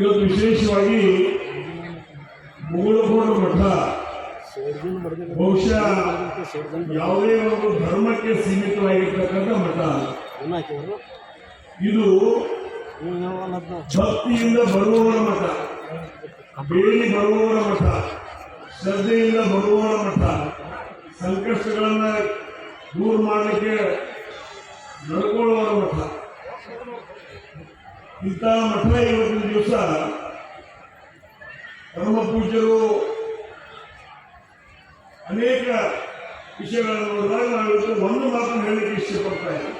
ಇವತ್ತು ವಿಶೇಷವಾಗಿ ಮುಗುಳುಗೋಡು ಮಠ. ಬಹುಶಃ ಯಾವುದೇ ಒಂದು ಧರ್ಮಕ್ಕೆ ಸೀಮಿತವಾಗಿರ್ತಕ್ಕಂಥ ಮಠ. ಇದು ಭಕ್ತಿಯಿಂದ ಬರುವವರ ಮಠ. ಬೇಲಿ ಬರುವವರ ಮಠ. ಶ್ರದ್ಧೆಯಿಂದ ಬರುವವರ ಮಠ. ಸಂಕಷ್ಟಗಳನ್ನು ದೂರ ಮಾಡಲಿಕ್ಕೆ ನಡ್ಕೊಳ್ಳುವವರ ಮಠ. ಇಂಥ ಮಠ ಇವತ್ತಿನ ದಿವಸ ಪರಮ ಪೂಜ್ಯರು ಅನೇಕ ವಿಷಯಗಳನ್ನು ಒಂದು ಮಾತನ್ನು ಹೇಳಲಿಕ್ಕೆ ಇಷ್ಟಪಡ್ತಾ ಇದ್ದೀವಿ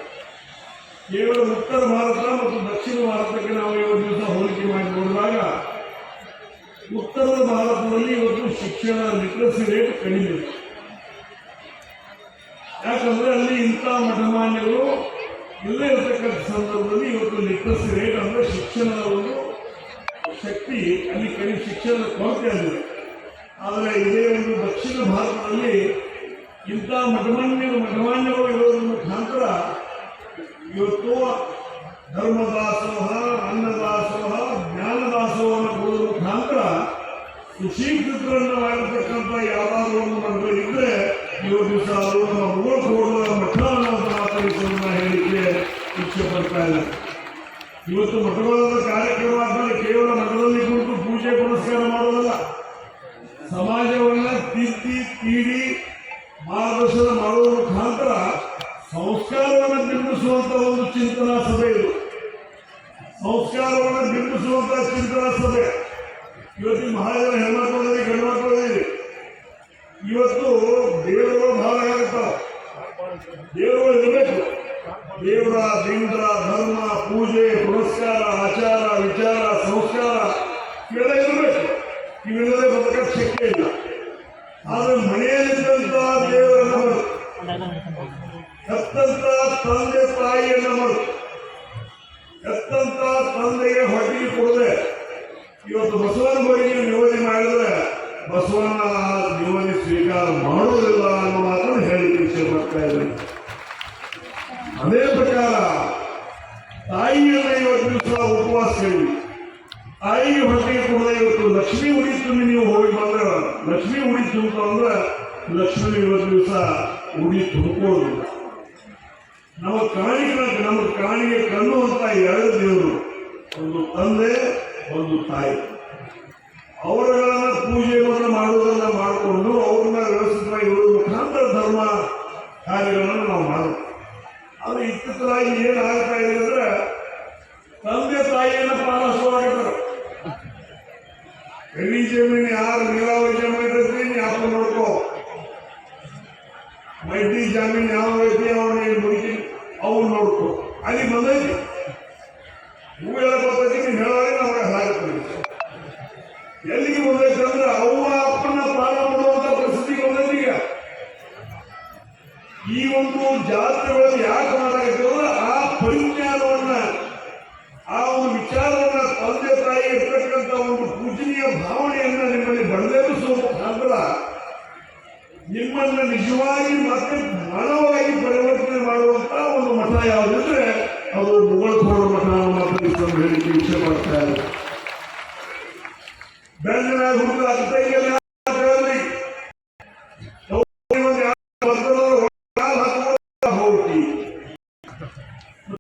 ಕೇವಲ ಉತ್ತರ ಭಾರತ ಮತ್ತು ದಕ್ಷಿಣ ಭಾರತಕ್ಕೆ ನಾವು ಇವತ್ತು ದಿವಸ ಹೋಲಿಕೆ ಮಾಡಿಕೊಂಡಾಗ ಉತ್ತರ ಭಾರತದಲ್ಲಿ ಇವತ್ತು ಶಿಕ್ಷಣ ಲಿಟ್ರಸಿ ರೇಟ್ ಕಡಿಮೆ ಯಾಕಂದರೆ ಅಲ್ಲಿ ಇಂಥ ಮಠಮಾನ್ಯಗಳು ಇಲ್ಲೇ ಇರತಕ್ಕಂಥ ಸಂದರ್ಭದಲ್ಲಿ ಇವತ್ತು ಲಿಟ್ರಸಿ ರೇಟ್ ಅಂದರೆ ಶಿಕ್ಷಣದ ಒಂದು ಶಕ್ತಿ, ಅಲ್ಲಿ ಕಡಿಮೆ ಶಿಕ್ಷಣದ ಕೊರತೆ ಅಲ್ಲಿದೆ ಆದರೆ ಇದೇ ಒಂದು ದಕ್ಷಿಣ ಭಾರತದಲ್ಲಿ ಇಂಥ ಮಠಮಾನ್ಯ ಮಠಮಾನ್ಯರು ಇರೋದ್ರ ಮುಖಾಂತರ ಇವತ್ತು ಧರ್ಮದಾಸೋಹ, ಅನ್ನದಾಸೋಹ ಜ್ಞಾನದಾಸೋಹವನ್ನು ಕೊಡೋದ್ರ ಮುಖಾಂತರ ಸುಶೀಕೃತರನ್ನು ಮಾಡಿರ್ತಕ್ಕಂಥ ಯಾವ್ದಾದ್ರು ಒಂದು ಮಠಗಳಿದ್ರೆ ಇವತ್ತು ದಿವಸ ಅದು ನಮ್ಮ ಮೂಲ ಕೊಡುವ ಮಠ ಅನ್ನೋದು ಮಾತಾಡಿಸೋದನ್ನ ಹೇಳಿಕೆ ಪಡ್ತಾ ಇಲ್ಲ ಇವತ್ತು ಮಠವಾದ ಕಾರ್ಯಕ್ರಮ ಆದ್ಮೇಲೆ ಕೇವಲ ಮಠದಲ್ಲಿ ಕುರಿತು ಪೂಜೆ ಪುರಸ್ಕಾರ ಮಾಡೋದಲ್ಲ ಸಮಾಜವನ್ನ ತಿದ್ದಿ ತೀಡಿ ಮಾರ್ಗದರ್ಶನ ಮಾಡುವ ಮುಖಾಂತರ ಸಂಸ್ಕಾರವನ್ನು ನಿರ್ಮಿಸುವಂತ ಒಂದು ಚಿಂತನಾ ಸಭೆ ಇದು. ಸಂಸ್ಕಾರವನ್ನು ನಿರ್ಮಿಸುವಂತ ಚಿಂತನಾ ಸಭೆ. ಇವತ್ತು ಮಹಾಜನ ಹೆಣ್ಮಕ್ಳಲ್ಲಿ ಗಂಡು ಮಕ್ಕಳಲ್ಲಿ ಇವತ್ತು ದೇವರುಗಳು ಭಾವ ಆಗುತ್ತಾವ ದೇವರುಗಳು ಇರಬೇಕು ದೇವರ ಲಿಂಗ ಧರ್ಮ, ಪೂಜೆ ಪುರಸ್ಕಾರ ಆಚಾರ, ವಿಚಾರ, ಸಂಸ್ಕಾರ ಇವೆಲ್ಲ ಇರಬೇಕು. ಇವೆಲ್ಲದೇ ಬದುಕಕ್ಕೆ ಶಕ್ತಿ ಇಲ್ಲ. ಆದ್ರೆ ಮನೆಯಲ್ಲಿದ್ದಂತ ದೇವರನ್ನು ಕತ್ತಂತ ತಂದೆ ತಾಯಿಯನ್ನು ಮರೆತು, ಹೆತ್ತಂತ ತಂದೆಗೆ ಹೊಟ್ಟಿಗೆ ಕೊಡದೆ ಇವತ್ತು ಬಸವನ ಬಗ್ಗೆ ನಿಯೋಜನೆ ಮಾಡಿದ್ರೆ ಬಸವನ ನಿಯೋಜನೆ ಸ್ವೀಕಾರ ಮಾಡುವುದಿಲ್ಲ ಅನ್ನೋ ಮಾತನ್ನು ಹೇಳಿ ಇಚ್ಛೆ ಪಡ್ತಾ ಇದ್ದೀನಿ. ಅದೇ ಪ್ರಕಾರ ತಾಯಿಯನ್ನು ಇವತ್ತು ದಿವಸ ಉಪವಾಸ ಹೇಳಿ. ತಾಯಿಗೆ ಹೊಟ್ಟೆಗೆ ಕೂಡ ಇವತ್ತು ಲಕ್ಷ್ಮಿ ಉಳಿತು ನೀವು ಹೋಗಿ ಬಂದ್ರೆ, ಲಕ್ಷ್ಮಿ ಉಳಿತು ಅಂತ ಅಂದ್ರೆ ಲಕ್ಷ್ಮಿ ಇವತ್ತು ದಿವಸ ಉಡಿ ತುಂಬಿಕೊಳ್ಳೋದಿಲ್ಲ ನಮ್ಮ ಕಾಣಿಗೆ ನಮ್ಮ ಕಾಣಿಗೆ ಕಣ್ಣು ಅಂತ ಎರಡು ದೇವರು, ಒಂದು ತಂದೆ, ಒಂದು ತಾಯಿ. ಅವರುಗಳನ್ನ ಆದ್ರೆ ಏನು ಏನಾಗ್ತಾ ಇದೆ ಅಂದ್ರೆ ತಂದೆ ತಾಯಿಯನ್ನು ಪಾಲಿಸುವಾಗಿದ್ದರು ಎಲ್ಲಿ ಜಮೀನು, ಯಾರು ನೀರಾವರಿ ಜಮೀನು ಇರ್ತೈತಿ ಅಪ್ಪ ನೋಡ್ಕೋ. ಮೈತ್ರಿ ಜಮೀನು ಯಾವ ಐತಿ ಅವನ ಮುಗಿ ಅವ್ನು ನೋಡ್ಕೋ. ಅಲ್ಲಿ ಬಂದೈತಿ. ಹೂ ಹೇಳಕ್ ಬರ್ತೈತಿ ನೀನು ಪರಿಜ್ಞಾನವನ್ನ, ಆ ಒಂದು ವಿಚಾರವನ್ನ ತಂದೆ ತಾಯಿ ಇರ್ತಕ್ಕಂಥ ಒಂದು ಪೂಜನೀಯ ಭಾವನೆಯನ್ನ ನಿಮ್ಮಲ್ಲಿ ಬಂದೇನು ಮುಖಾಂತರ ನಿಮ್ಮನ್ನ ನಿಜವಾಗಿ ಮತ್ತೆ ಮಾನವವಾಗಿ ಪರಿವರ್ತನೆ ಮಾಡುವಂತ ಒಂದು ಮಠ ಯಾವುದಿದ್ರೆ ಅದು ಮುಗಳ ಮಠ ಅನ್ನೋ